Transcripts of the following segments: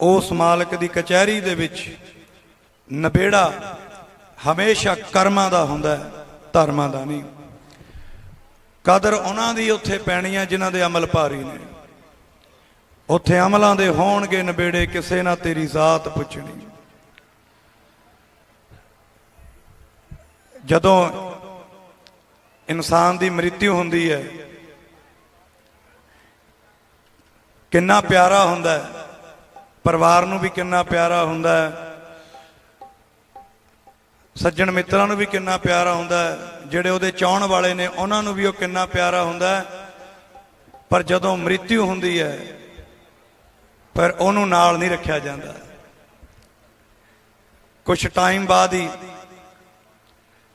ਉਸ ਮਾਲਕ ਦੀ ਕਚਹਿਰੀ ਦੇ ਵਿੱਚ ਨਬੇੜਾ ਹਮੇਸ਼ਾ ਕਰਮਾਂ ਦਾ ਹੁੰਦਾ ਹੈ, ਧਰਮਾਂ ਦਾ ਨਹੀਂ। ਕਦਰ ਉਹਨਾਂ ਦੀ ਉੱਥੇ ਪੈਣੀ ਹੈ ਜਿਨ੍ਹਾਂ ਦੇ ਅਮਲ ਭਾਰੀ ਨੇ। ਉੱਥੇ ਅਮਲਾਂ ਦੇ ਹੋਣਗੇ ਨਬੇੜੇ, ਕਿਸੇ ਨਾ ਤੇਰੀ ਜ਼ਾਤ ਪੁੱਛਣੀ। ਜਦੋਂ ਇਨਸਾਨ ਦੀ ਮ੍ਰਿਤਿੂ ਹੁੰਦੀ ਹੈ, ਕਿੰਨਾ ਪਿਆਰਾ ਹੁੰਦਾ ਹੈ ਪਰਿਵਾਰ ਨੂੰ ਵੀ ਕਿੰਨਾ ਪਿਆਰਾ ਹੁੰਦਾ ਹੈ। ਸੱਜਣ ਮਿੱਤਰਾਂ ਨੂੰ ਵੀ ਕਿੰਨਾ ਪਿਆਰਾ ਹੁੰਦਾ ਹੈ। ਜਿਹੜੇ ਉਹਦੇ ਚਾਹਣ ਵਾਲੇ ਨੇ, ਉਹਨਾਂ ਨੂੰ ਵੀ ਉਹ ਕਿੰਨਾ ਪਿਆਰਾ ਹੁੰਦਾ ਹੈ। ਪਰ ਜਦੋਂ ਮ੍ਰਿਤਿੂ ਹੁੰਦੀ ਹੈ ਪਰ ਉਹਨੂੰ ਨਾਲ ਨਹੀਂ ਰੱਖਿਆ ਜਾਂਦਾ। ਕੁਝ ਟਾਈਮ ਬਾਅਦ ਹੀ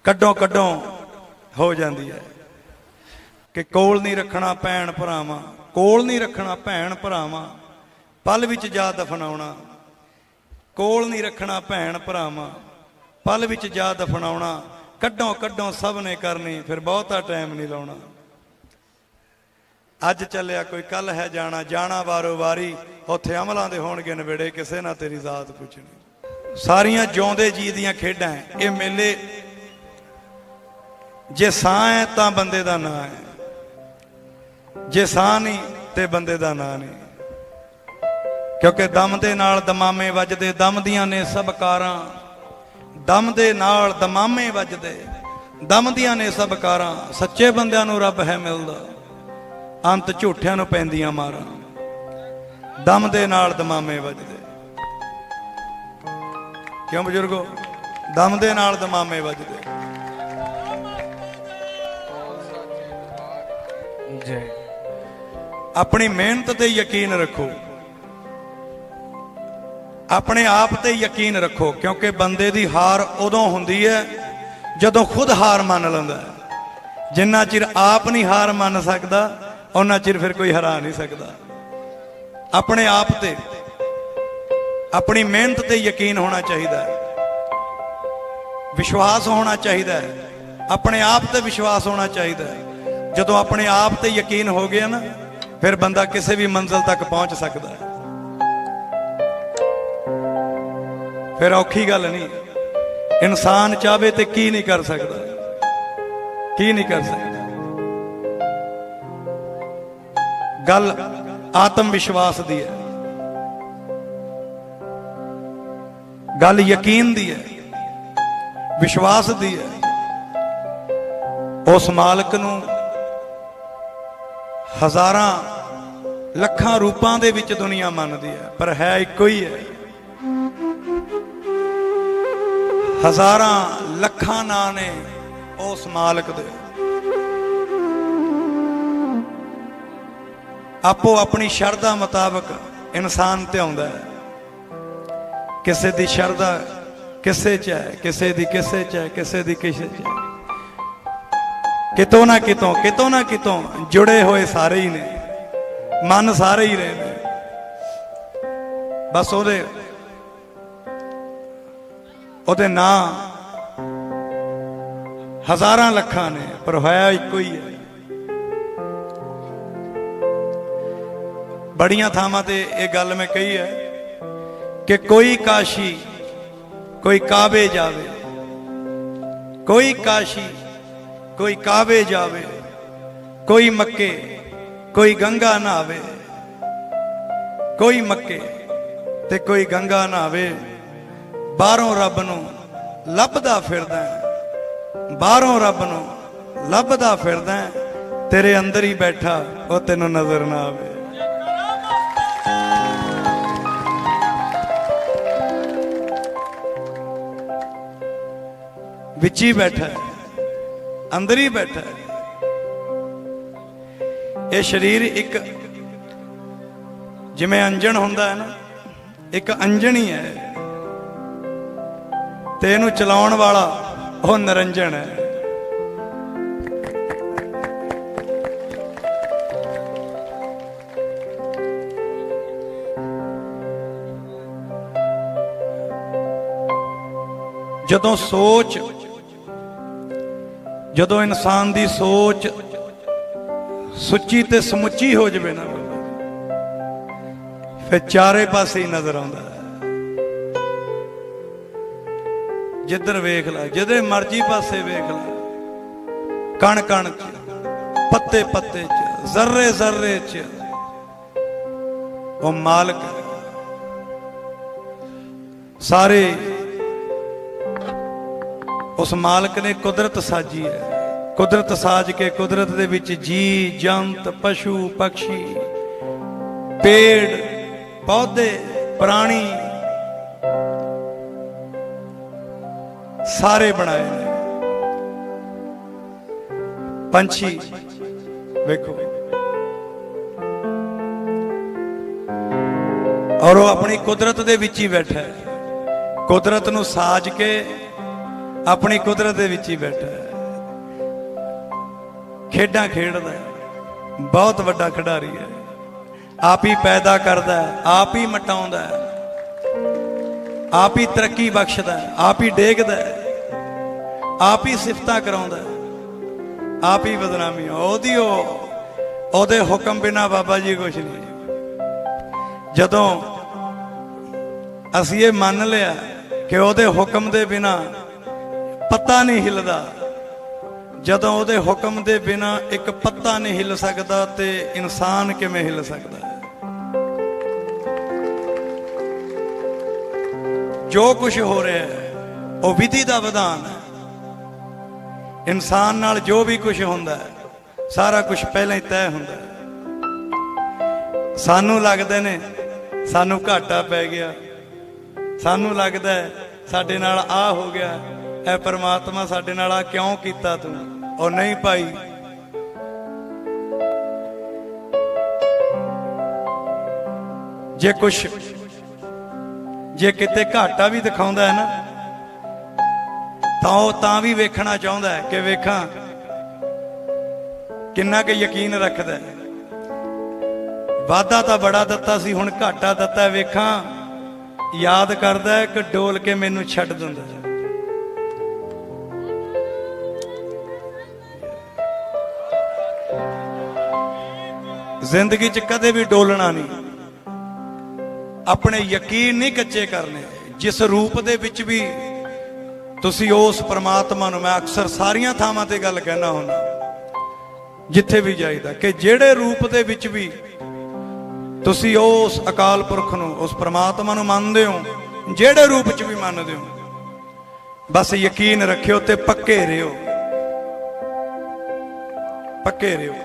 ਕੱਢੋ ਕੱਢੋ ਹੋ ਜਾਂਦੀ ਹੈ ਕਿ ਕੋਲ ਨਹੀਂ ਰੱਖਣਾ ਭੈਣ ਭਰਾਵਾਂ ਕੋਲ ਨਹੀਂ ਰੱਖਣਾ ਭੈਣ ਭਰਾਵਾਂ ਪਲ ਵਿੱਚ ਜਾ ਦਫਨਾਉਣਾ ਕੋਲ ਨਹੀਂ ਰੱਖਣਾ ਭੈਣ ਭਰਾਵਾਂ। ਪਲ ਵਿੱਚ ਜਾ ਦਫਨਾਉਣਾ ਕੱਢੋ ਕੱਢੋ ਸਭ ਨੇ ਕਰਨੀ, ਫਿਰ ਬਹੁਤਾ ਟਾਈਮ ਨਹੀਂ ਲਾਉਣਾ। ਅੱਜ ਚੱਲਿਆ ਕੋਈ ਕੱਲ ਹੈ ਜਾਣਾ ਜਾਣਾ ਵਾਰੋ ਵਾਰੀ, ਉੱਥੇ ਅਮਲਾਂ ਦੇ ਹੋਣਗੇ ਨਵੇੜੇ, ਕਿਸੇ ਨਾ ਤੇਰੀ ਜ਼ਾਤ ਪੁੱਛਣੀ। ਸਾਰੀਆਂ ਜਿਉਂਦੇ ਜੀ ਦੀਆਂ ਖੇਡਾਂ ਇਹ ਮੇਲੇ, ਜੇ ਸਾਹ ਹੈ ਤਾਂ ਬੰਦੇ ਦਾ ਨਾਂ ਹੈ ਜੇ ਸਾਹ ਨਹੀਂ ਤੇ ਬੰਦੇ ਦਾ ਨਾਂ ਨਹੀਂ। ਕਿਉਂਕਿ ਦਮ ਦੇ ਨਾਲ ਦਮਾਮੇ ਵੱਜਦੇ ਦਮ ਦੀਆਂ ਨੇ ਸਭ ਕਾਰਾਂ। ਦਮ ਦੇ ਨਾਲ ਦਮਾਮੇ ਵੱਜਦੇ ਦਮ ਦੀਆਂ ਨੇ ਸਭ ਕਾਰਾਂ। ਸੱਚੇ ਬੰਦਿਆਂ ਨੂੰ ਰੱਬ ਹੈ ਮਿਲਦਾ ਅੰਤ ਝੂਠਿਆਂ ਨੂੰ ਪੈਂਦੀਆਂ ਮਾਰਾਂ। ਦਮ ਦੇ ਨਾਲ ਦਮਾਮੇ ਵੱਜਦੇ। ਕਿਉਂ ਬਜ਼ੁਰਗੋ? ਦਮ ਦੇ ਨਾਲ ਦਮਾਮੇ ਵੱਜਦੇ। ਜੈ। ਆਪਣੀ ਮਿਹਨਤ ਤੇ ਯਕੀਨ ਰੱਖੋ। ਆਪਣੇ ਆਪ ਤੇ ਯਕੀਨ ਰੱਖੋ, ਕਿਉਂਕਿ ਬੰਦੇ ਦੀ ਹਾਰ ਉਦੋਂ ਹੁੰਦੀ ਹੈ ਜਦੋਂ ਖੁਦ ਹਾਰ ਮੰਨ ਲੈਂਦਾ ਹੈ। ਜਿੰਨਾ ਚਿਰ ਆਪ ਨਹੀਂ ਹਾਰ ਮੰਨ ਸਕਦਾ ਉਹਨਾਂ ਚਿਰ ਫਿਰ ਕੋਈ ਹਰਾ ਨਹੀਂ ਸਕਦਾ। ਆਪਣੇ ਆਪ ਤੇ, ਆਪਣੀ ਮਿਹਨਤ ਤੇ ਯਕੀਨ ਹੋਣਾ ਚਾਹੀਦਾ ਹੈ। ਵਿਸ਼ਵਾਸ ਹੋਣਾ ਚਾਹੀਦਾ ਹੈ। ਆਪਣੇ ਆਪ ਤੇ ਵਿਸ਼ਵਾਸ ਹੋਣਾ ਚਾਹੀਦਾ ਹੈ। ਜਦੋਂ ਆਪਣੇ ਆਪ ਤੇ ਯਕੀਨ ਹੋ ਗਿਆ ਨਾ, ਫਿਰ ਬੰਦਾ ਕਿਸੇ ਵੀ ਮੰਜ਼ਲ ਤੱਕ ਪਹੁੰਚ ਸਕਦਾ ਹੈ। ਫਿਰ ਔਖੀ ਗੱਲ ਨਹੀਂ। ਇਨਸਾਨ ਚਾਹਵੇ ਤੇ ਕੀ ਨਹੀਂ ਕਰ ਸਕਦਾ। ਕੀ ਨਹੀਂ ਕਰ ਸਕਦਾ। ਗੱਲ ਆਤਮ ਵਿਸ਼ਵਾਸ ਦੀ ਹੈ। ਗੱਲ ਯਕੀਨ ਦੀ ਹੈ। ਵਿਸ਼ਵਾਸ ਦੀ ਹੈ। ਉਸ ਮਾਲਕ ਨੂੰ ਹਜ਼ਾਰਾਂ ਲੱਖਾਂ ਰੂਪਾਂ ਦੇ ਵਿੱਚ ਦੁਨੀਆ ਮੰਨਦੀ ਹੈ। ਪਰ ਹੈ ਇੱਕੋ ਹੀ ਹੈ। ਹਜ਼ਾਰਾਂ ਲੱਖਾਂ ਨਾਂ ਨੇ ਉਸ ਮਾਲਕ ਦੇ। ਆਪੋ ਆਪਣੀ ਸ਼ਰਧਾ ਮੁਤਾਬਕ ਇਨਸਾਨ ਤੇ ਆਉਂਦਾ ਹੈ। ਕਿਸੇ ਦੀ ਸ਼ਰਧਾ ਕਿਸੇ ਚ ਹੈ, ਕਿਸੇ ਦੀ ਕਿਸੇ ਚ ਹੈ, ਕਿਸੇ ਦੀ ਕਿਸੇ ਚ ਹੈ। ਕਿਤੋਂ ਨਾ ਕਿਤੋਂ ਕਿਤੋਂ ਨਾ ਕਿਤੋਂ ਜੁੜੇ ਹੋਏ ਸਾਰੇ ਹੀ ਨੇ। ਮਨ ਸਾਰੇ ਹੀ ਰਹੇ ਨੇ। ਬਸ ਉਹਦੇ ਉਹਦੇ ਨਾਂ ਹਜ਼ਾਰਾਂ ਲੱਖਾਂ ਨੇ, ਪਰ ਹੋਇਆ ਇੱਕੋ ਹੀ ਹੈ। ਬੜੀਆਂ ਥਾਵਾਂ ਤੇ ਇਹ ਗੱਲ ਮੈਂ ਕਹੀ ਹੈ ਕਿ ਕੋਈ ਕਾਸ਼ੀ, ਕੋਈ ਕਾਬੇ ਜਾਵੇ, ਕੋਈ ਕਾਸ਼ੀ, ਕੋਈ ਕਾਬੇ ਜਾਵੇ, ਕੋਈ ਮੱਕੇ, ਕੋਈ ਗੰਗਾ ਨਹਾਵੇ, ਕੋਈ ਮੱਕੇ ਤੇ ਕੋਈ ਗੰਗਾ ਨਹਾਵੇ। ਬਾਹਰੋਂ ਰੱਬ ਨੂੰ ਲੱਭਦਾ ਫਿਰਦਾ ਹੈ। ਬਾਹਰੋਂ ਰੱਬ ਨੂੰ ਲੱਭਦਾ ਫਿਰਦਾ ਹੈ। ਤੇਰੇ ਅੰਦਰ ਹੀ ਬੈਠਾ, ਉਹ ਤੈਨੂੰ ਨਜ਼ਰ ਨਾ ਆਵੇ ਵਿੱਚ ਹੀ ਬੈਠਾ ਅੰਦਰ ਹੀ ਬੈਠਾ ਇਹ ਸਰੀਰ ਇੱਕ ਜਿਵੇਂ ਅੰਜਣ ਹੁੰਦਾ ਹੈ ਨਾ, ਇੱਕ ਅੰਜਣ ਹੀ ਹੈ ਤੇ ਇਹਨੂੰ ਚਲਾਉਣ ਵਾਲਾ ਉਹ ਨਰੰਜਣ ਹੈ। ਜਦੋਂ ਸੋਚ, ਜਦੋਂ ਇਨਸਾਨ ਦੀ ਸੋਚ ਸੁੱਚੀ ਤੇ ਸਮੁੱਚੀ ਹੋ ਜਵੇ ਨਾ ਫਿਰ ਚਾਰੇ ਪਾਸੇ ਹੀ ਨਜ਼ਰ ਆਉਂਦਾ ਜਿੱਧਰ ਵੇਖ ਲੈ, ਜਿਹਦੇ ਮਰਜ਼ੀ ਪਾਸੇ ਵੇਖ ਲੈ। ਕਣ ਕਣ ਚ, ਪੱਤੇ ਪੱਤੇ ਚ, ਜ਼ਰਰੇ ਜ਼ਰਰੇ ਚ। ਉਹ ਮਾਲਕ ਸਾਰੇ ਉਸ ਮਾਲਕ ਨੇ ਕੁਦਰਤ ਸਾਜੀ ਹੈ। ਕੁਦਰਤ ਸਾਜ ਕੇ ਕੁਦਰਤ ਦੇ ਵਿੱਚ ਜੀ, ਜੰਤ, ਪਸ਼ੂ, ਪਕਸ਼ੀ, ਪੇੜ, ਪੌਦੇ, ਪ੍ਰਾਣੀ ਸਾਰੇ ਬਣਾਏ ਨੇ। ਪੰਛੀ, ਵੇਖੋ। ਔਰ ਉਹ ਆਪਣੀ ਕੁਦਰਤ ਦੇ ਵਿੱਚ ਹੀ ਬੈਠਾ ਹੈ। ਕੁਦਰਤ ਨੂੰ ਸਾਜ ਕੇ ਆਪਣੀ ਕੁਦਰਤ ਦੇ ਵਿੱਚ ਹੀ ਬੈਠਾ ਹੈ। ਖੇਡਾਂ ਖੇਡਦਾ ਬਹੁਤ ਵੱਡਾ ਖਿਡਾਰੀ ਹੈ। ਆਪ ਹੀ ਪੈਦਾ ਕਰਦਾ ਹੈ, ਆਪ ਹੀ ਮਟਾਉਂਦਾ ਹੈ। ਆਪ ਹੀ ਤਰੱਕੀ ਬਖਸ਼ਦਾ ਆਪ ਹੀ ਡੇਗਦਾ ਆਪ ਹੀ ਸਿਫਤਾਂ ਕਰਾਉਂਦਾ ਆਪ ਹੀ ਬਦਨਾਮੀ ਉਹਦੀ ਉਹ, ਉਹਦੇ ਹੁਕਮ ਬਿਨਾ ਬਾਬਾ ਜੀ ਕੁਛ ਨਹੀਂ। ਜਦੋਂ ਅਸੀਂ ਇਹ ਮੰਨ ਲਿਆ ਕਿ ਉਹਦੇ ਹੁਕਮ ਦੇ ਬਿਨਾ ਪੱਤਾ ਨਹੀਂ ਹਿੱਲਦਾ, ਜਦੋਂ ਉਹਦੇ ਹੁਕਮ ਦੇ ਬਿਨਾ ਇੱਕ ਪੱਤਾ ਨਹੀਂ ਹਿੱਲ ਸਕਦਾ ਤੇ ਇਨਸਾਨ ਕਿਵੇਂ ਹਿੱਲ ਸਕਦਾ? ਜੋ ਕੁਝ ਹੋ ਰਿਹਾ ਹੈ, ਉਹ ਵਿਧੀ ਦਾ ਵਿਧਾਨ ਹੈ। ਇਨਸਾਨ ਨਾਲ ਜੋ ਵੀ ਕੁਝ ਹੁੰਦਾ ਹੈ, ਸਾਰਾ ਕੁਝ ਪਹਿਲਾਂ ਹੀ ਤੈਅ ਹੁੰਦਾ ਹੈ। ਸਾਨੂੰ ਲੱਗਦੇ ਨੇ, ਸਾਨੂੰ ਘਾਟਾ ਪੈ ਗਿਆ। ਸਾਨੂੰ ਲੱਗਦਾ ਹੈ, ਸਾਡੇ ਨਾਲ ਆ ਹੋ ਗਿਆ ਐ ਪਰਮਾਤਮਾ ਸਾਡੇ ਨਾਲ ਆ ਕਿਉਂ ਕੀਤਾ ਤੂੰ? ਉਹ ਨਹੀਂ ਭਾਈ। ਜੇ ਕੁਛ ਜੇ ਕਿਤੇ ਘਾਟਾ ਵੀ ਦਿਖਾਉਂਦਾ ਹੈ ਨਾ, ਤਾਂ ਉਹ ਤਾਂ ਵੀ ਵੇਖਣਾ ਚਾਹੁੰਦਾ ਹੈ ਕਿ ਵੇਖਾਂ ਕਿੰਨਾ ਕੁ ਯਕੀਨ ਰੱਖਦਾ ਹੈ। ਵਾਦਾ ਤਾਂ ਬੜਾ ਦਿੱਤਾ ਸੀ, ਹੁਣ ਘਾਟਾ ਦਿੱਤਾ, ਵੇਖਾਂ, ਯਾਦ ਕਰਦਾ ਹੈ ਕਿ ਡੋਲ ਕੇ ਮੈਨੂੰ ਛੱਡ ਦਿੰਦਾ ਜ਼ਿੰਦਗੀ 'ਚ ਕਦੇ ਵੀ ਡੋਲਣਾ ਨਹੀਂ। ਆਪਣੇ ਯਕੀਨ ਨਹੀਂ ਕੱਚੇ ਕਰਨੇ। ਜਿਸ ਰੂਪ ਦੇ ਵਿੱਚ ਵੀ ਤੁਸੀਂ ਉਸ ਪਰਮਾਤਮਾ ਨੂੰ, ਮੈਂ ਅਕਸਰ ਸਾਰੀਆਂ ਥਾਵਾਂ ਤੇ ਗੱਲ ਕਹਿਣਾ ਹੁੰਦਾ, ਜਿੱਥੇ ਵੀ ਜਾਈਦਾ, ਕਿ ਜਿਹੜੇ ਰੂਪ ਦੇ ਵਿੱਚ ਵੀ ਤੁਸੀਂ ਉਸ ਅਕਾਲ ਪੁਰਖ ਨੂੰ, ਉਸ ਪਰਮਾਤਮਾ ਨੂੰ ਮੰਨਦੇ ਹੋ, ਜਿਹੜੇ ਰੂਪ 'ਚ ਵੀ ਮੰਨਦੇ ਹੋ, ਬਸ ਯਕੀਨ ਰੱਖਿਓ ਤੇ ਪੱਕੇ ਰਹੋ ਪੱਕੇ ਰਹੋ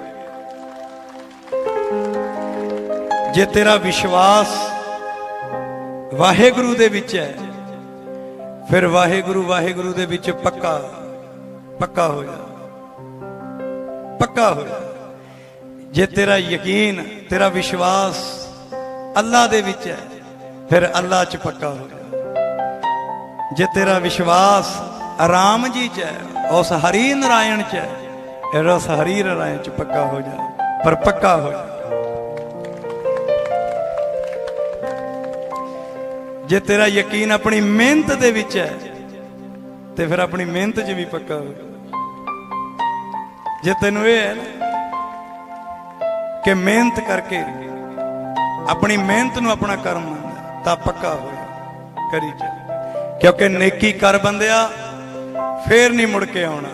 ਜੇ ਤੇਰਾ ਵਿਸ਼ਵਾਸ ਵਾਹਿਗੁਰੂ ਦੇ ਵਿੱਚ ਹੈ। ਫਿਰ ਵਾਹਿਗੁਰੂ ਵਾਹਿਗੁਰੂ ਦੇ ਵਿੱਚ ਪੱਕਾ ਪੱਕਾ ਹੋ ਜਾ ਪੱਕਾ ਹੋ ਜਾ ਜੇ ਤੇਰਾ ਯਕੀਨ, ਤੇਰਾ ਵਿਸ਼ਵਾਸ ਅੱਲਾ ਦੇ ਵਿੱਚ ਹੈ, ਫਿਰ ਅੱਲਾ 'ਚ ਪੱਕਾ ਹੋ ਜਾ ਜੇ ਤੇਰਾ ਵਿਸ਼ਵਾਸ ਰਾਮ ਜੀ 'ਚ ਹੈ, ਉਸ ਹਰੀ ਨਾਰਾਇਣ 'ਚ ਹੈ, ਫਿਰ ਉਸ ਹਰੀ ਨਾਰਾਇਣ 'ਚ ਪੱਕਾ ਹੋ ਜਾ ਪਰ ਪੱਕਾ ਹੋ ਜਾ ਜੇ ਤੇਰਾ ਯਕੀਨ ਆਪਣੀ ਮਿਹਨਤ ਦੇ ਵਿੱਚ ਹੈ, ਤੇ ਫਿਰ ਆਪਣੀ ਮਿਹਨਤ 'ਚ ਵੀ ਪੱਕਾ ਹੋ ਜੇ ਤੈਨੂੰ ਇਹ ਹੈ ਨਾ ਕਿ ਮਿਹਨਤ ਕਰਕੇ ਆਪਣੀ ਮਿਹਨਤ ਨੂੰ ਆਪਣਾ ਕਰਮ ਮੰਨਦਾ, ਤਾਂ ਪੱਕਾ ਹੋਇਆ ਕਰੀ ਜਾ ਕਿਉਂਕਿ ਨੇਕੀ ਕਰ ਬੰਦਿਆ, ਫੇਰ ਨਹੀਂ ਮੁੜ ਕੇ ਆਉਣਾ।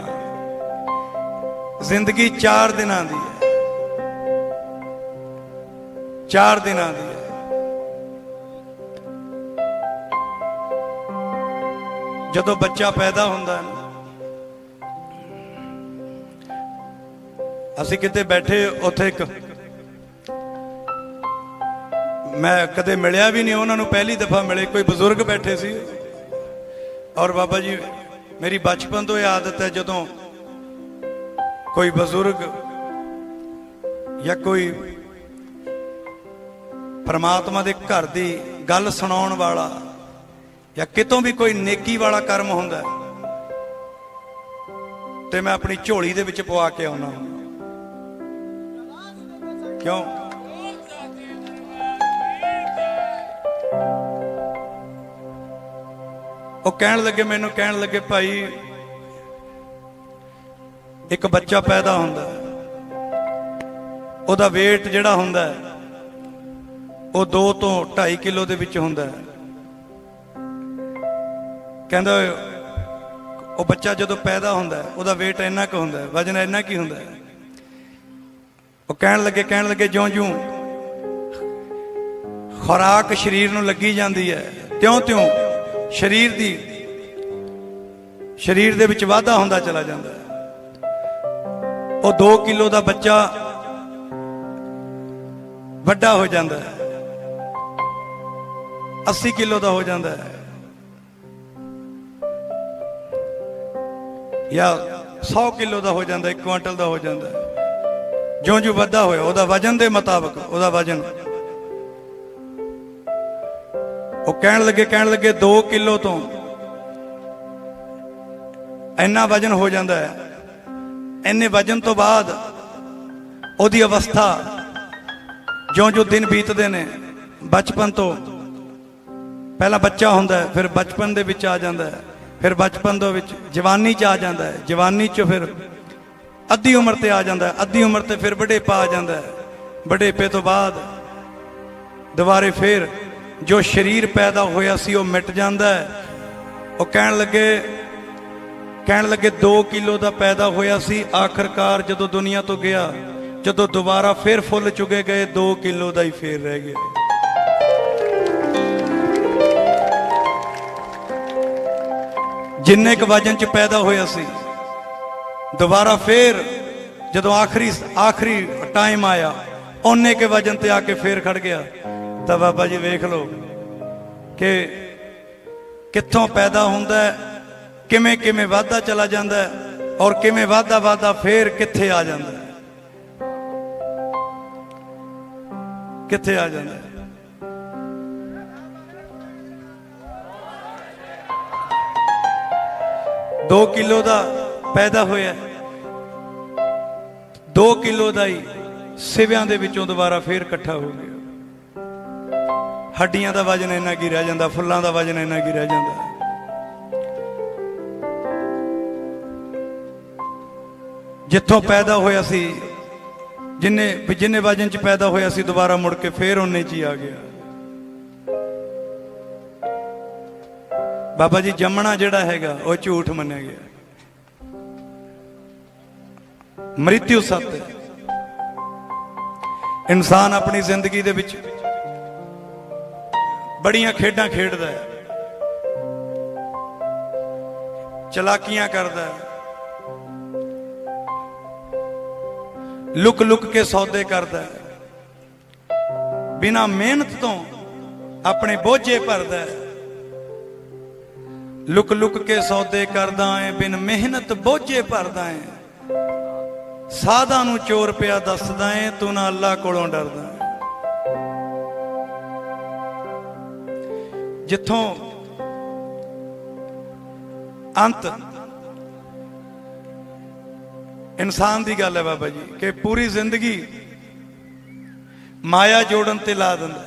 ਜ਼ਿੰਦਗੀ 4 ਦਿਨਾਂ ਦੀ ਹੈ। 4 ਦਿਨਾਂ ਦੀ ਹੈ। ਜਦੋਂ ਬੱਚਾ ਪੈਦਾ ਹੁੰਦਾ ਹੈ ਅਸੀਂ ਕਿਤੇ ਬੈਠੇ, ਉੱਥੇ ਇੱਕ ਮੈਂ ਕਦੇ ਮਿਲਿਆ ਵੀ ਨਹੀਂ, ਉਹਨਾਂ ਨੂੰ ਪਹਿਲੀ ਦਫਾ ਮਿਲੇ, ਕੋਈ ਬਜ਼ੁਰਗ ਬੈਠੇ ਸੀ। ਔਰ ਬਾਬਾ ਜੀ, ਮੇਰੀ ਬਚਪਨ ਤੋਂ ਇਹ ਆਦਤ ਹੈ, ਜਦੋਂ ਕੋਈ ਬਜ਼ੁਰਗ ਜਾਂ ਕੋਈ ਪਰਮਾਤਮਾ ਦੇ ਘਰ ਦੀ ਗੱਲ ਸੁਣਾਉਣ ਵਾਲਾ ਜਾਂ ਕਿਤੋਂ ਵੀ ਕੋਈ ਨੇਕੀ ਵਾਲਾ ਕਰਮ ਹੁੰਦਾ ਤੇ ਮੈਂ ਆਪਣੀ ਝੋਲੀ ਦੇ ਵਿੱਚ ਪਵਾ ਕੇ ਆਉਣਾ ਕਿਉਂ? ਉਹ ਕਹਿਣ ਲੱਗੇ, ਮੈਨੂੰ ਕਹਿਣ ਲੱਗੇ, ਭਾਈ, ਇੱਕ ਬੱਚਾ ਪੈਦਾ ਹੁੰਦਾ ਉਹਦਾ weight ਜਿਹੜਾ ਹੁੰਦਾ ਉਹ 2 ਤੋਂ 2.5 ਕਿਲੋ ਦੇ ਵਿੱਚ ਹੁੰਦਾ ਹੈ। ਕਹਿੰਦਾ ਉਹ ਬੱਚਾ ਜਦੋਂ ਪੈਦਾ ਹੁੰਦਾ, ਉਹਦਾ weight ਇੰਨਾ ਕੁ ਹੁੰਦਾ, ਵਜਨ ਇੰਨਾ ਕੀ ਹੁੰਦਾ? ਉਹ ਕਹਿਣ ਲੱਗੇ ਕਹਿਣ ਲੱਗੇ ਜਿਉਂ-ਜਿਉਂ ਖੁਰਾਕ ਸਰੀਰ ਨੂੰ ਲੱਗੀ ਜਾਂਦੀ ਹੈ ਤਿਉਂ-ਤਿਉਂ ਸਰੀਰ ਦੀ, ਸਰੀਰ ਦੇ ਵਿੱਚ ਵਾਧਾ ਹੁੰਦਾ ਚਲਾ ਜਾਂਦਾ ਉਹ 2 ਕਿਲੋ ਦਾ ਬੱਚਾ ਵੱਡਾ ਹੋ ਜਾਂਦਾ ਹੈ। 80 ਕਿਲੋ ਦਾ ਹੋ ਜਾਂਦਾ ਹੈ। ਜਾਂ 100 ਕਿਲੋ ਦਾ ਹੋ ਜਾਂਦਾ 1 ਕੁਇੰਟਲ ਦਾ ਹੋ ਜਾਂਦਾ। ਜਿਉਂ ਜਿਉਂ ਵੱਧਾ ਹੋਇਆ, ਉਹਦਾ ਵਜਨ ਦੇ ਮੁਤਾਬਕ, ਉਹਦਾ ਵਜਨ। ਉਹ ਕਹਿਣ ਲੱਗੇ ਕਹਿਣ ਲੱਗੇ 2 ਕਿਲੋ ਤੋਂ ਇੰਨਾ ਵਜਨ ਹੋ ਜਾਂਦਾ ਹੈ। ਇੰਨੇ ਵਜਨ ਤੋਂ ਬਾਅਦ ਉਹਦੀ ਅਵਸਥਾ ਜਿਉਂ-ਜਿਉਂ ਦਿਨ ਬੀਤਦੇ ਨੇ, ਬਚਪਨ ਤੋਂ। ਪਹਿਲਾਂ ਬੱਚਾ ਹੁੰਦਾ ਹੈ, ਫਿਰ ਬਚਪਨ ਦੇ ਵਿੱਚ ਆ ਜਾਂਦਾ ਹੈ। ਫਿਰ ਬਚਪਨ ਦੇ ਵਿੱਚ ਜਵਾਨੀ ਚ ਆ ਜਾਂਦਾ ਹੈ, ਜਵਾਨੀ ਚ ਫਿਰ ਅੱਧੀ ਉਮਰ ਤੇ ਆ ਜਾਂਦਾ ਹੈ, ਅੱਧੀ ਉਮਰ ਤੇ ਫਿਰ ਬੁਢੇਪਾ ਆ ਜਾਂਦਾ ਹੈ। ਬੁਢੇਪੇ ਤੋਂ ਬਾਅਦ ਦੁਬਾਰੇ ਫਿਰ ਜੋ ਸਰੀਰ ਪੈਦਾ ਹੋਇਆ ਸੀ, ਉਹ ਮਿਟ ਜਾਂਦਾ ਹੈ। ਉਹ ਕਹਿਣ ਲੱਗੇ ਕਹਿਣ ਲੱਗੇ 2 ਕਿਲੋ ਦਾ ਪੈਦਾ ਹੋਇਆ ਸੀ। ਆਖਰਕਾਰ ਜਦੋਂ ਦੁਨੀਆ ਤੋਂ ਗਿਆ, ਜਦੋਂ ਦੁਬਾਰਾ ਫਿਰ ਫੁੱਲ ਚੁਗੇ ਗਏ 2 ਕਿਲੋ ਦਾ ਹੀ ਫੇਰ ਰਹਿ ਗਿਆ। ਜਿੰਨੇ ਕ ਵਜਨ ਚ ਪੈਦਾ ਹੋਇਆ ਸੀ, ਦੁਬਾਰਾ ਫੇਰ ਜਦੋਂ ਆਖਰੀ ਆਖਰੀ ਟਾਈਮ ਆਇਆ, ਉਹਨੇ ਕੇ ਵਜਨ ਤੇ ਆ ਕੇ ਫੇਰ ਖੜ ਗਿਆ। ਤਾਂ ਬਾਬਾ ਜੀ ਵੇਖ ਲਓ ਕਿ ਕਿੱਥੋਂ ਪੈਦਾ ਹੁੰਦਾ ਕਿਵੇਂ ਕਿਵੇਂ ਵਾਧਾ ਚਲਾ ਜਾਂਦਾ ਔਰ ਕਿਵੇਂ ਵਾਧਾ ਵਾਧਾ ਫੇਰ ਕਿੱਥੇ ਆ ਜਾਂਦਾ ਕਿੱਥੇ ਆ ਜਾਂਦਾ ਹੈ ਦੋ ਕਿਲੋ ਦਾ ਪੈਦਾ ਹੋਇਆ। 2 ਕਿਲੋ ਦਾ ਹੀ ਸਿਵਿਆਂ ਦੇ ਵਿੱਚੋਂ ਦੁਬਾਰਾ ਫੇਰ ਇਕੱਠਾ ਹੋ ਗਿਆ। ਹੱਡੀਆਂ ਦਾ ਵਜਨ ਇੰਨਾ ਕੀ ਰਹਿ ਜਾਂਦਾ, ਫੁੱਲਾਂ ਦਾ ਵਜਨ ਇੰਨਾ ਕੀ ਰਹਿ ਜਾਂਦਾ। ਜਿੱਥੋਂ ਪੈਦਾ ਹੋਇਆ ਸੀ, ਜਿੰਨੇ ਜਿੰਨੇ ਵਜਨ ਚ ਪੈਦਾ ਹੋਇਆ ਸੀ, ਦੁਬਾਰਾ ਮੁੜ ਕੇ ਫੇਰ ਉਹਨੇ ਚ ਹੀ ਆ ਗਿਆ। ਬਾਬਾ ਜੀ, ਜੰਮਣਾ ਜਿਹੜਾ ਹੈਗਾ, ਉਹ ਝੂਠ ਮੰਨਿਆ ਗਿਆ। ਮ੍ਰਿਤਿਉ ਸੱਤ। ਇਨਸਾਨ ਆਪਣੀ ਜ਼ਿੰਦਗੀ ਦੇ ਵਿੱਚ ਬੜੀਆਂ ਖੇਡਾਂ ਖੇਡਦਾ ਹੈ। ਚਲਾਕੀਆਂ ਕਰਦਾ ਹੈ। ਲੁਕ ਲੁਕ ਕੇ ਸੌਦੇ ਕਰਦਾ ਹੈ। ਬਿਨਾ ਮਿਹਨਤ ਤੋਂ ਆਪਣੇ ਬੋਝੇ ਭਰਦਾ ਹੈ। ਲੁਕ ਲੁਕ ਕੇ ਸੌਦੇ ਕਰਦਾ ਏ ਬਿਨ ਮਿਹਨਤ ਬੋਝੇ ਭਰਦਾ ਏ ਸਾਧਾ ਨੂੰ ਚੋਰ ਪਿਆ ਦੱਸਦਾ ਏ ਤੂੰ ਨਾ ਅੱਲਾ ਕੋਲੋਂ ਡਰਦਾ ਜਿੱਥੋਂ ਅੰਤ ਇਨਸਾਨ ਦੀ ਗੱਲ ਹੈ ਬਾਬਾ ਜੀ, ਕਿ ਪੂਰੀ ਜ਼ਿੰਦਗੀ ਮਾਇਆ ਜੋੜਨ ਤੇ ਲਾ ਦਿੰਦਾ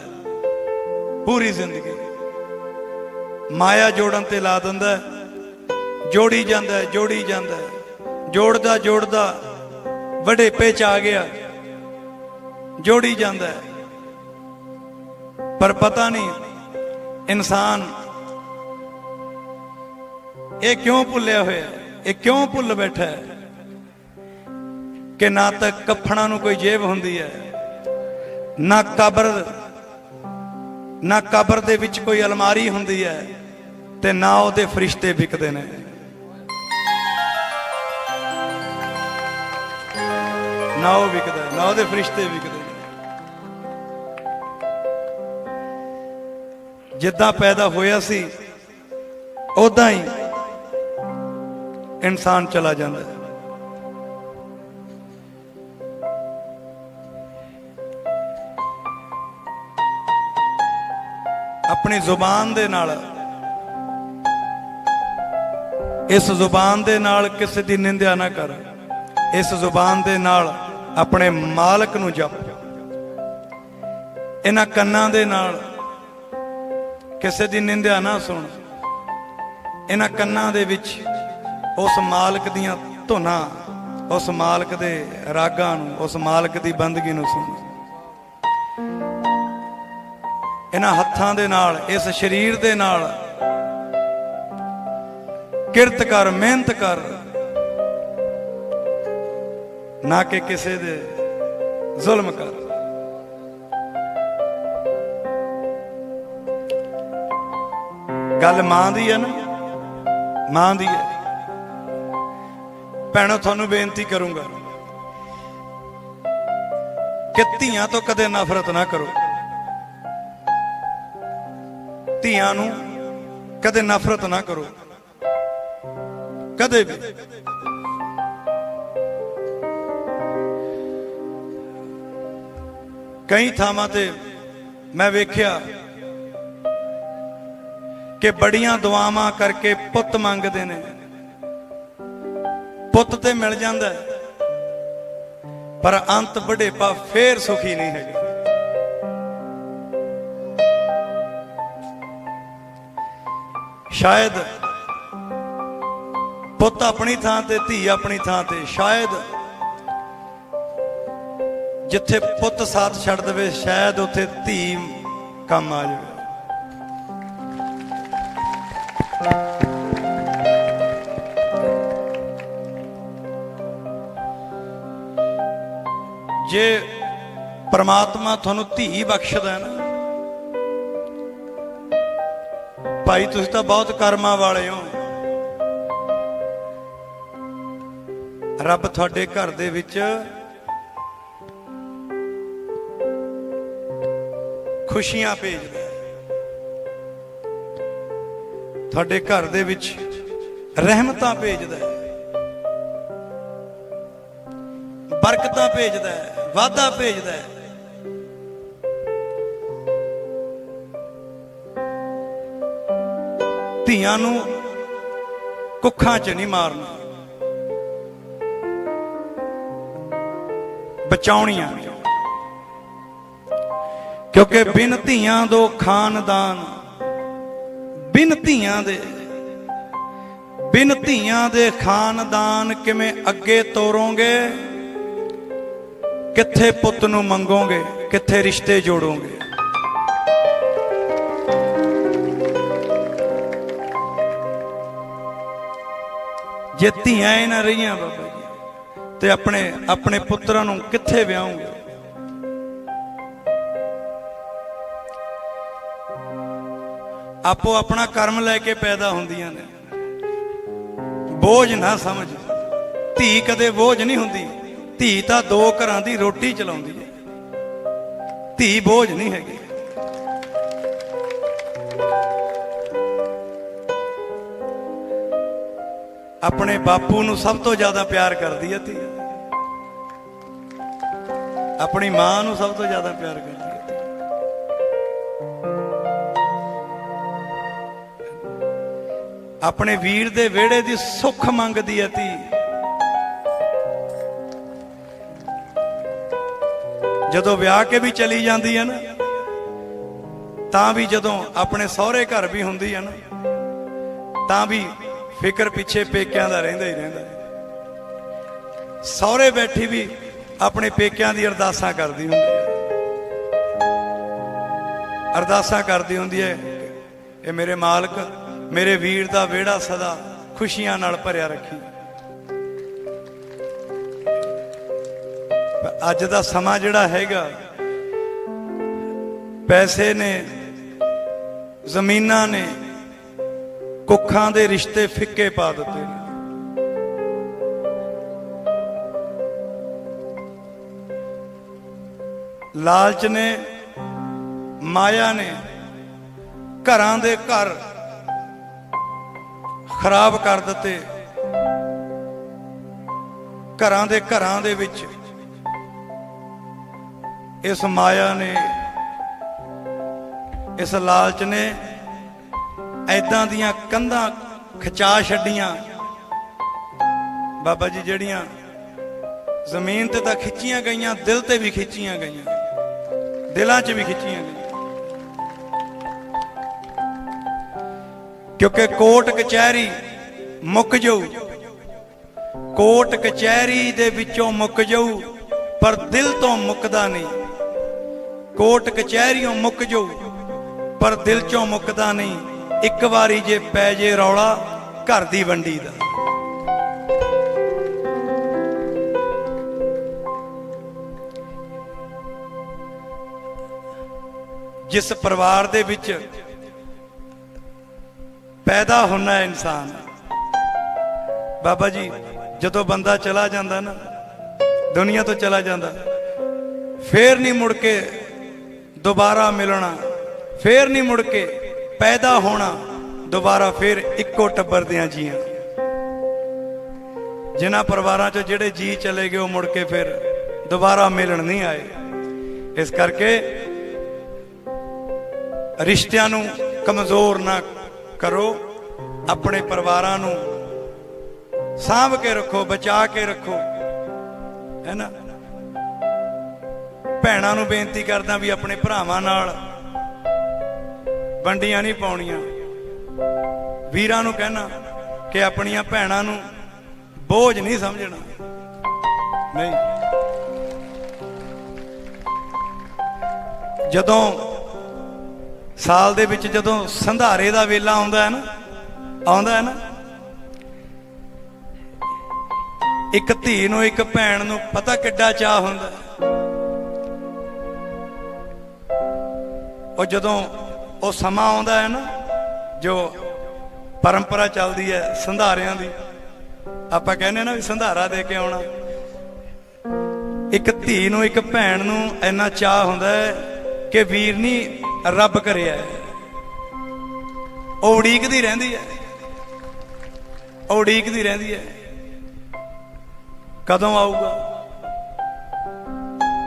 ਪੂਰੀ ਜ਼ਿੰਦਗੀ। ਮਾਇਆ ਜੋੜਨ ਤੇ ਲਾ ਦਿੰਦਾ ਜੋੜੀ ਜਾਂਦਾ ਜੋੜੀ ਜਾਂਦਾ ਜੋੜਦਾ ਜੋੜਦਾ ਵਡੇਪੇ ਚ ਆ ਗਿਆ। ਜੋੜੀ ਜਾਂਦਾ ਪਰ ਪਤਾ ਨਹੀਂ ਇਨਸਾਨ ਇਹ ਕਿਉਂ ਭੁੱਲਿਆ ਹੋਇਆ ਇਹ ਕਿਉਂ ਭੁੱਲ ਬੈਠਾ ਹੈ? ਕਿ ਨਾ ਤਾਂ ਕਫਣਾ ਨੂੰ ਕੋਈ ਜੇਬ ਹੁੰਦੀ ਹੈ, ਨਾ ਕਬਰ ਨਾ ਕਬਰ ਦੇ ਵਿੱਚ ਕੋਈ ਅਲਮਾਰੀ ਹੁੰਦੀ ਹੈ ਤੇ ਨਾ ਉਹਦੇ ਫਰਿਸ਼ਤੇ ਵਿਕਦੇ ਨੇ। ਨਾ ਉਹ ਵਿਕਦਾ, ਨਾ ਉਹਦੇ ਫਰਿਸ਼ਤੇ ਵਿਕਦੇ। ਨੇ ਜਿੱਦਾਂ ਪੈਦਾ ਹੋਇਆ ਸੀ ਉਦਾਂ ਹੀ ਇਨਸਾਨ ਚਲਾ ਜਾਂਦਾ ਹੈ। ਆਪਣੀ ਜ਼ੁਬਾਨ ਦੇ ਨਾਲ। ਇਸ ਜ਼ੁਬਾਨ ਦੇ ਨਾਲ ਕਿਸੇ ਦੀ ਨਿੰਦਿਆ ਨਾ ਕਰ। ਇਸ ਜ਼ੁਬਾਨ ਦੇ ਨਾਲ ਆਪਣੇ ਮਾਲਕ ਨੂੰ ਜਪ। ਇਹਨਾਂ ਕੰਨਾਂ ਦੇ ਨਾਲ ਕਿਸੇ ਦੀ ਨਿੰਦਿਆ ਨਾ ਸੁਣ। ਇਹਨਾਂ ਕੰਨਾਂ ਦੇ ਵਿੱਚ ਉਸ ਮਾਲਕ ਦੀਆਂ ਧੁਨਾਂ, ਉਸ ਮਾਲਕ ਦੇ ਰਾਗਾਂ ਨੂੰ, ਉਸ ਮਾਲਕ ਦੀ ਬੰਦਗੀ ਨੂੰ ਸੁਣ। ਇਹਨਾਂ ਹੱਥਾਂ ਦੇ ਨਾਲ, ਇਸ ਸਰੀਰ ਦੇ ਨਾਲ। ਕਿਰਤ ਕਰ, ਮਿਹਨਤ ਕਰ। ਨਾ ਕਿ ਕਿਸੇ ਦੇ ਜ਼ੁਲਮ ਕਰ। ਗੱਲ ਮਾਂ ਦੀ ਹੈ ਨਾ? ਮਾਂ ਦੀ ਹੈ। ਭੈਣੋ, ਤੁਹਾਨੂੰ ਬੇਨਤੀ ਕਰੂੰਗਾ ਕਿ ਧੀਆਂ ਤੋਂ ਕਦੇ ਨਫ਼ਰਤ ਨਾ ਕਰੋ। ਧੀਆਂ ਨੂੰ ਕਦੇ ਨਫ਼ਰਤ ਨਾ ਕਰੋ। ਕਦੇ ਵੀ। ਕਈ ਥਾਵਾਂ ਤੇ ਮੈਂ ਵੇਖਿਆ ਕਿ ਬੜੀਆਂ ਦੁਆਵਾਂ ਕਰਕੇ ਪੁੱਤ ਮੰਗਦੇ ਨੇ। ਪੁੱਤ ਤੇ ਮਿਲ ਜਾਂਦਾ ਪਰ ਅੰਤ ਬੁਢੇਪਾ ਫੇਰ ਸੁਖੀ ਨਹੀਂ ਹੈਗਾ। ਸ਼ਾਇਦ ਪੁੱਤ ਆਪਣੀ ਥਾਂ ਤੇ, ਧੀ ਆਪਣੀ ਥਾਂ ਤੇ, ਸ਼ਾਇਦ ਜਿੱਥੇ ਪੁੱਤ ਸਾਥ ਛੱਡ ਦੇਵੇ, ਸ਼ਾਇਦ ਉੱਥੇ ਧੀ ਕੰਮ ਆ ਜਾਵੇ। ਜੇ ਪਰਮਾਤਮਾ ਤੁਹਾਨੂੰ ਧੀ ਬਖਸ਼ਦਾ ਹੈ ਨਾ ਭਾਈ, ਤੁਸੀਂ ਤਾਂ ਬਹੁਤ ਕਰਮਾਂ ਵਾਲੇ ਹੋ। ਰੱਬ ਤੁਹਾਡੇ ਘਰ ਦੇ ਵਿੱਚ ਖੁਸ਼ੀਆਂ ਭੇਜਦਾ ਤੁਹਾਡੇ ਘਰ ਦੇ ਵਿੱਚ ਰਹਿਮਤਾਂ ਭੇਜਦਾ ਬਰਕਤਾਂ ਭੇਜਦਾ ਹੈ, ਵਾਧਾ ਭੇਜਦਾ ਧੀਆਂ ਨੂੰ ਕੁੱਖਾਂ 'ਚ ਨਹੀਂ ਮਾਰਨਾ। ਬਚਾਉਣੀਆਂ। ਕਿਉਂਕਿ ਬਿਨ ਧੀਆਂ ਦੋ ਖਾਨਦਾਨ, ਬਿਨ ਧੀਆਂ ਦੇ, ਬਿਨ ਧੀਆਂ ਦੇ ਖਾਨਦਾਨ ਕਿਵੇਂ ਅੱਗੇ ਤੋਰੋਗੇ? ਕਿੱਥੇ ਪੁੱਤ ਨੂੰ ਮੰਗੋਗੇ? ਕਿੱਥੇ ਰਿਸ਼ਤੇ ਜੋੜੋਗੇ? ਜੇ ਧੀਆਂ ਹੀ ਨਾ ਰਹੀਆਂ ਬਾਬਾ ਜੀ, ਤੇ ਆਪਣੇ ਆਪਣੇ ਪੁੱਤਰਾਂ ਨੂੰ ਕਿੱਥੇ ਵਿਆਹੋਗੇ? ਆਪੋ ਆਪਣਾ ਕਰਮ ਲੈ ਕੇ ਪੈਦਾ ਹੁੰਦੀਆਂ ਨੇ। ਬੋਝ ਨਾ ਸਮਝ। ਧੀ ਕਦੇ ਬੋਝ ਨਹੀਂ ਹੁੰਦੀ। ਧੀ ਤਾਂ ਦੋ ਘਰਾਂ ਦੀ ਰੋਟੀ ਚਲਾਉਂਦੀ ਹੈ। ਧੀ ਬੋਝ ਨਹੀਂ ਹੈਗੀ। ਆਪਣੇ ਬਾਪੂ ਨੂੰ ਸਭ ਤੋਂ ਜ਼ਿਆਦਾ ਪਿਆਰ ਕਰਦੀ ਹੈ ਧੀ। ਆਪਣੀ ਮਾਂ ਨੂੰ ਸਭ ਤੋਂ ਜ਼ਿਆਦਾ ਪਿਆਰ ਕਰਦੀ ਹੈ ਆਪਣੇ ਵੀਰ ਦੇ ਵਿਹੜੇ ਦੀ ਸੁੱਖ ਮੰਗਦੀ ਹੈ ਧੀ। ਜਦੋਂ ਵਿਆਹ ਕੇ ਵੀ ਚਲੀ ਜਾਂਦੀ ਹੈ ਨਾ, ਤਾਂ ਵੀ ਜਦੋਂ ਆਪਣੇ ਸਹੁਰੇ ਘਰ ਵੀ ਹੁੰਦੀ ਹੈ ਨਾ, ਤਾਂ ਵੀ ਫਿਕਰ ਪਿੱਛੇ ਪੇਕਿਆਂ ਦਾ ਰਹਿੰਦਾ ਹੀ ਰਹਿੰਦਾ। ਸਹੁਰੇ ਬੈਠੀ ਵੀ ਆਪਣੇ ਪੇਕਿਆਂ ਦੀ ਅਰਦਾਸਾਂ ਕਰਦੀ ਹੁੰਦੀ ਹੈ। ਅਰਦਾਸਾਂ ਕਰਦੀ ਹੁੰਦੀ ਹੈ ਇਹ ਮੇਰੇ ਮਾਲਕ, ਮੇਰੇ ਵੀਰ ਦਾ ਵਿਹੜਾ ਸਦਾ ਖੁਸ਼ੀਆਂ ਨਾਲ ਭਰਿਆ ਰੱਖੀ। ਅੱਜ ਦਾ ਸਮਾਂ ਜਿਹੜਾ ਹੈਗਾ, ਪੈਸੇ ਨੇ, ਜ਼ਮੀਨਾਂ ਨੇ ਕੁੱਖਾਂ ਦੇ ਰਿਸ਼ਤੇ ਫਿੱਕੇ ਪਾ ਦਿੱਤੇ ਨੇ। ਲਾਲਚ ਨੇ, ਮਾਇਆ ਨੇ ਘਰਾਂ ਦੇ ਘਰ ਖਰਾਬ ਕਰ ਦਿੱਤੇ। ਘਰਾਂ ਦੇ ਘਰਾਂ ਦੇ ਵਿੱਚ ਇਸ ਮਾਇਆ ਨੇ, ਇਸ ਲਾਲਚ ਨੇ ਐਦਾਂ ਦੀਆਂ ਕੰਧਾਂ ਖਿਚਾ ਛੱਡੀਆਂ। ਬਾਬਾ ਜੀ ਜਿਹੜੀਆਂ ਜ਼ਮੀਨ ਤੇ ਤਾਂ ਖਿੱਚੀਆਂ ਗਈਆਂ, ਦਿਲ ਤੇ ਵੀ ਖਿੱਚੀਆਂ ਗਈਆਂ। ਦਿਲਾਂ 'ਚ ਵੀ ਖਿੱਚੀਆਂ ਗਈਆਂ। ਕਿਉਂਕਿ ਕੋਟ ਕਚਹਿਰੀ ਮੁੱਕ ਜਾਊ। ਕੋਟ ਕਚਹਿਰੀ ਦੇ ਵਿੱਚੋਂ ਮੁੱਕ ਜਾਊ, ਪਰ ਦਿਲ ਤੋਂ ਮੁੱਕਦਾ ਨਹੀਂ। ਕੋਟ ਕਚਹਿਰੀਓਂ ਮੁੱਕ ਜਾਊ, ਪਰ ਦਿਲ ਚੋਂ ਮੁੱਕਦਾ ਨਹੀਂ। ਇੱਕ ਵਾਰੀ ਜੇ ਪੈ ਜੇ ਰੌਲਾ, ਘਰ ਦੀ ਵੰਡੀ ਦਾ। ਜਿਸ ਪਰਿਵਾਰ ਦੇ ਵਿੱਚ ਪੈਦਾ ਹੋਣਾ ਇਨਸਾਨ, ਬਾਬਾ ਜੀ, ਜਦੋਂ ਬੰਦਾ ਚਲਾ ਜਾਂਦਾ ਨਾ, ਦੁਨੀਆ ਤੋਂ ਚਲਾ ਜਾਂਦਾ, ਫੇਰ ਨਹੀਂ ਮੁੜ ਕੇ ਦੁਬਾਰਾ ਮਿਲਣਾ, ਫੇਰ ਨਹੀਂ ਮੁੜ ਕੇ ਪੈਦਾ ਹੋਣਾ, ਦੁਬਾਰਾ ਫਿਰ ਇੱਕੋ ਟੱਬਰ ਦਿਆਂ ਜੀਆਂ। ਜਿਨ੍ਹਾਂ ਪਰਿਵਾਰਾਂ 'ਚ ਜਿਹੜੇ ਜੀ ਚਲੇ ਗਏ, ਉਹ ਮੁੜ ਕੇ ਫਿਰ ਦੁਬਾਰਾ ਮਿਲਣ ਨਹੀਂ ਆਏ। ਇਸ ਕਰਕੇ ਰਿਸ਼ਤਿਆਂ ਨੂੰ ਕਮਜ਼ੋਰ ਨਾ ਕਰੋ, ਆਪਣੇ ਪਰਿਵਾਰਾਂ ਨੂੰ ਸਾਂਭ ਕੇ ਰੱਖੋ, ਬਚਾ ਕੇ ਰੱਖੋ। ਹੈ ਨਾ? ਭੈਣਾਂ ਨੂੰ ਬੇਨਤੀ ਕਰਦਾ ਵੀ ਆਪਣੇ ਭਰਾਵਾਂ ਨਾਲ ਵੰਡੀਆਂ ਨਹੀਂ ਪਾਉਣੀਆਂ। ਵੀਰਾਂ ਨੂੰ ਕਹਿਣਾ ਕਿ ਆਪਣੀਆਂ ਭੈਣਾਂ ਨੂੰ ਬੋਝ ਨਹੀਂ ਸਮਝਣਾ। ਨਹੀਂ। ਜਦੋਂ ਸਾਲ ਦੇ ਵਿੱਚ ਜਦੋਂ ਸੰਧਾਰੇ ਦਾ ਵੇਲਾ ਆਉਂਦਾ ਹੈ ਨਾ, ਆਉਂਦਾ ਹੈ ਨਾ, ਇੱਕ ਧੀ ਨੂੰ ਇੱਕ ਭੈਣ ਨੂੰ ਪਤਾ ਕਿੱਡਾ ਚਾਹ ਹੁੰਦਾ। ਉਹ ਜਦੋਂ ਉਹ ਸਮਾਂ ਆਉਂਦਾ ਹੈ ਨਾ, ਜੋ ਪਰੰਪਰਾ ਚੱਲਦੀ ਹੈ ਸੰਧਾਰਿਆਂ ਦੀ। ਆਪਾਂ ਕਹਿੰਦੇ ਨਾ ਵੀ ਸੰਧਾਰਾ ਦੇ ਕੇ ਆਉਣਾ। ਇੱਕ ਧੀ ਨੂੰ, ਇੱਕ ਭੈਣ ਨੂੰ ਇੰਨਾ ਚਾਹ ਹੁੰਦਾ ਹੈ ਕਿ ਵੀਰ ਨਹੀਂ ਰੱਬ ਕਰਿਆ ਉਹ ਉਡੀਕਦੀ ਰਹਿੰਦੀ ਹੈ। ਉਹ ਉਡੀਕਦੀ ਰਹਿੰਦੀ ਹੈ। ਕਦੋਂ ਆਊਗਾ?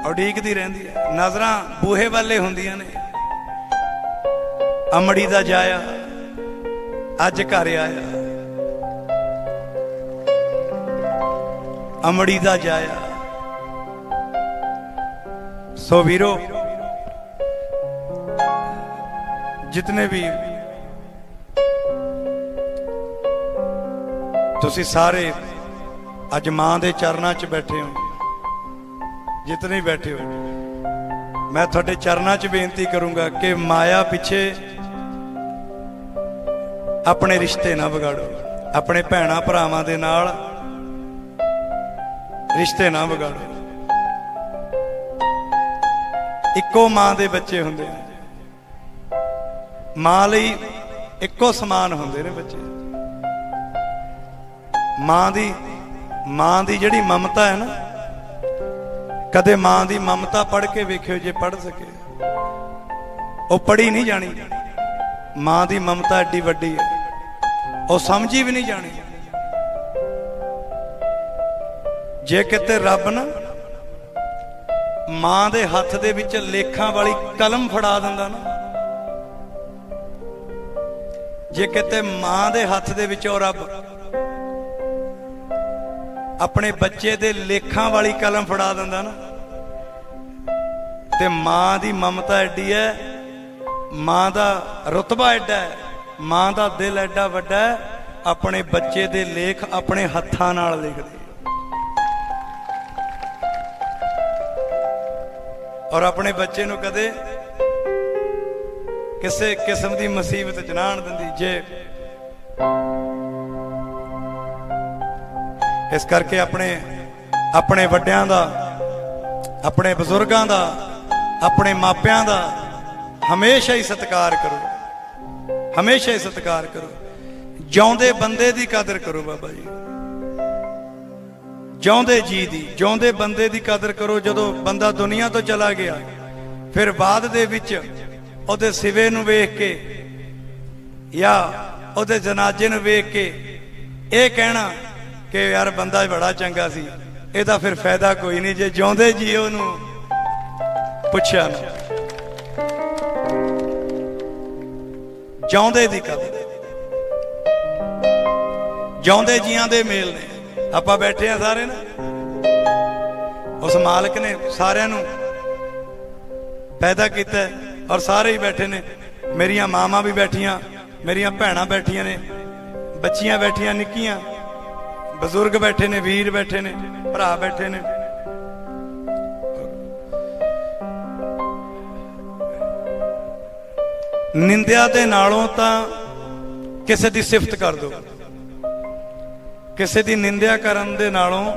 ਉਡੀਕਦੀ ਰਹਿੰਦੀ ਹੈ। ਨਜ਼ਰਾਂ ਬੂਹੇ ਵਾਲੇ ਹੁੰਦੀਆਂ ਨੇ। ਅਮੜੀ ਦਾ ਜਾਇਆ, ਅੱਜ ਘਰ ਆਇਆ। ਅਮੜੀ ਦਾ ਜਾਇਆ। ਸੋ ਵੀਰੋ, ਜਿਤਨੇ ਵੀ ਤੁਸੀਂ ਸਾਰੇ ਅੱਜ ਮਾਂ ਦੇ ਚਰਨਾਂ 'ਚ ਬੈਠੇ ਹੋ, ਜਿਤਨੇ ਬੈਠੇ ਹੋ, ਮੈਂ ਤੁਹਾਡੇ ਚਰਨਾਂ 'ਚ ਬੇਨਤੀ ਕਰੂੰਗਾ ਕਿ ਮਾਇਆ ਪਿੱਛੇ ਆਪਣੇ ਰਿਸ਼ਤੇ ਨਾ ਵਿਗਾੜੋ। ਆਪਣੇ ਭੈਣਾ ਭਰਾਵਾਂ ਦੇ ਨਾਲ ਰਿਸ਼ਤੇ ਨਾ ਵਿਗਾੜੋ। ਇੱਕੋ ਮਾਂ ਦੇ ਬੱਚੇ ਹੁੰਦੇ ਨੇ। ਮਾਂ ਲਈ ਇੱਕੋ ਸਮਾਨ ਹੁੰਦੇ ਨੇ ਬੱਚੇ। ਮਾਂ ਦੀ ਮਾਂ ਦੀ ਜਿਹੜੀ ਮਮਤਾ ਹੈ ਨਾ, ਕਦੇ ਮਾਂ ਦੀ ਮਮਤਾ ਪੜ੍ਹ ਕੇ ਵੇਖਿਓ ਜੇ ਪੜ੍ਹ ਸਕੇ। ਉਹ ਪੜ੍ਹੀ ਨਹੀਂ ਜਾਣੀ। ਮਾਂ ਦੀ ਮਮਤਾ ਐਡੀ ਵੱਡੀ ਹੈ। ਉਹ ਸਮਝੀ ਵੀ ਨਹੀਂ ਜਾਣੀ। ਜੇ ਕਿਤੇ ਰੱਬ ਨਾ ਮਾਂ ਦੇ ਹੱਥ ਦੇ ਵਿੱਚ ਲੇਖਾਂ ਵਾਲੀ ਕਲਮ ਫੜਾ ਦਿੰਦਾ ਨਾ, ਜੇ ਕਿਤੇ ਮਾਂ ਦੇ ਹੱਥ ਦੇ ਵਿੱਚ ਉਹ ਰੱਬ ਆਪਣੇ ਬੱਚੇ ਦੇ ਲੇਖਾਂ ਵਾਲੀ ਕਲਮ ਫੜਾ ਦਿੰਦਾ ਨਾ, ਤੇ ਮਾਂ ਦੀ ਮਮਤਾ ਐਡੀ ਹੈ ਮਾਂ ਦਾ ਰਤਬਾ ਐਡਾ ਹੈ, ਮਾਂ ਦਾ ਦਿਲ ਐਡਾ ਵੱਡਾ ਹੈ, ਆਪਣੇ ਬੱਚੇ ਦੇ ਲੇਖ ਆਪਣੇ ਹੱਥਾਂ ਨਾਲ ਲਿਖਦੇ ਔਰ ਆਪਣੇ ਬੱਚੇ ਨੂੰ ਕਦੇ ਕਿਸੇ ਕਿਸਮ ਦੀ ਮੁਸੀਬਤ ਚ ਦਿੰਦੀ, ਜੇ ਇਸ ਕਰਕੇ ਆਪਣੇ ਆਪਣੇ ਵੱਡਿਆਂ ਦਾ, ਆਪਣੇ ਬਜ਼ੁਰਗਾਂ ਦਾ, ਆਪਣੇ ਮਾਪਿਆਂ ਦਾ ਹਮੇਸ਼ਾ ਹੀ ਸਤਿਕਾਰ ਕਰੋ। ਹਮੇਸ਼ਾ ਹੀ ਸਤਿਕਾਰ ਕਰੋ। ਜਿਉਂਦੇ ਬੰਦੇ ਦੀ ਕਦਰ ਕਰੋ ਬਾਬਾ ਜੀ। ਜਿਉਂਦੇ ਜੀ ਦੀ, ਜਿਉਂਦੇ ਬੰਦੇ ਦੀ ਕਦਰ ਕਰੋ। ਜਦੋਂ ਬੰਦਾ ਦੁਨੀਆ ਤੋਂ ਚਲਾ ਗਿਆ, ਫਿਰ ਬਾਅਦ ਦੇ ਵਿੱਚ ਉਹਦੇ ਸਿਵੇ ਨੂੰ ਵੇਖ ਕੇ ਜਾਂ ਉਹਦੇ ਜਨਾਜ਼ੇ ਨੂੰ ਵੇਖ ਕੇ ਇਹ ਕਹਿਣਾ ਕਿ ਯਾਰ ਬੰਦਾ ਬੜਾ ਚੰਗਾ ਸੀ, ਇਹਦਾ ਫਿਰ ਫਾਇਦਾ ਕੋਈ ਨਹੀਂ। ਜੇ ਜਿਉਂਦੇ ਜੀ ਉਹਨੂੰ, ਪੁੱਛਿਆ ਨਾ। ਜਿਉਂਦੇ ਦੀ ਕਦਰ। ਜਿਉਂਦੇ ਜੀਆਂ ਦੇ ਮੇਲ ਨੇ। ਆਪਾਂ ਬੈਠੇ ਆ ਸਾਰੇ ਨਾ। ਉਸ ਮਾਲਕ ਨੇ ਸਾਰਿਆਂ ਨੂੰ ਪੈਦਾ ਕੀਤਾ ਔਰ ਸਾਰੇ ਹੀ ਬੈਠੇ ਨੇ। ਮੇਰੀਆਂ ਮਾਵਾਂ ਵੀ ਬੈਠੀਆਂ, ਮੇਰੀਆਂ ਭੈਣਾਂ ਬੈਠੀਆਂ ਨੇ। ਬੱਚੀਆਂ ਬੈਠੀਆਂ, ਨਿੱਕੀਆਂ। ਬਜ਼ੁਰਗ ਬੈਠੇ ਨੇ, ਵੀਰ ਬੈਠੇ ਨੇ, ਭਰਾ ਬੈਠੇ ਨੇ। ਨਿੰਦਿਆ ਦੇ ਨਾਲੋਂ ਤਾਂ ਕਿਸੇ ਦੀ ਸਿਫਤ ਕਰ ਦਿਓ। ਕਿਸੇ ਦੀ ਨਿੰਦਿਆ ਕਰਨ ਦੇ ਨਾਲੋਂ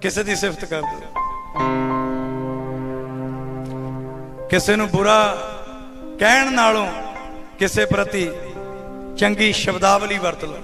ਕਿਸੇ ਦੀ ਸਿਫਤ ਕਰ ਦਿਓ। ਕਿਸੇ ਨੂੰ ਬੁਰਾ ਕਹਿਣ ਨਾਲੋਂ ਕਿਸੇ ਪ੍ਰਤੀ ਚੰਗੀ ਸ਼ਬਦਾਵਲੀ ਵਰਤ ਲਓ।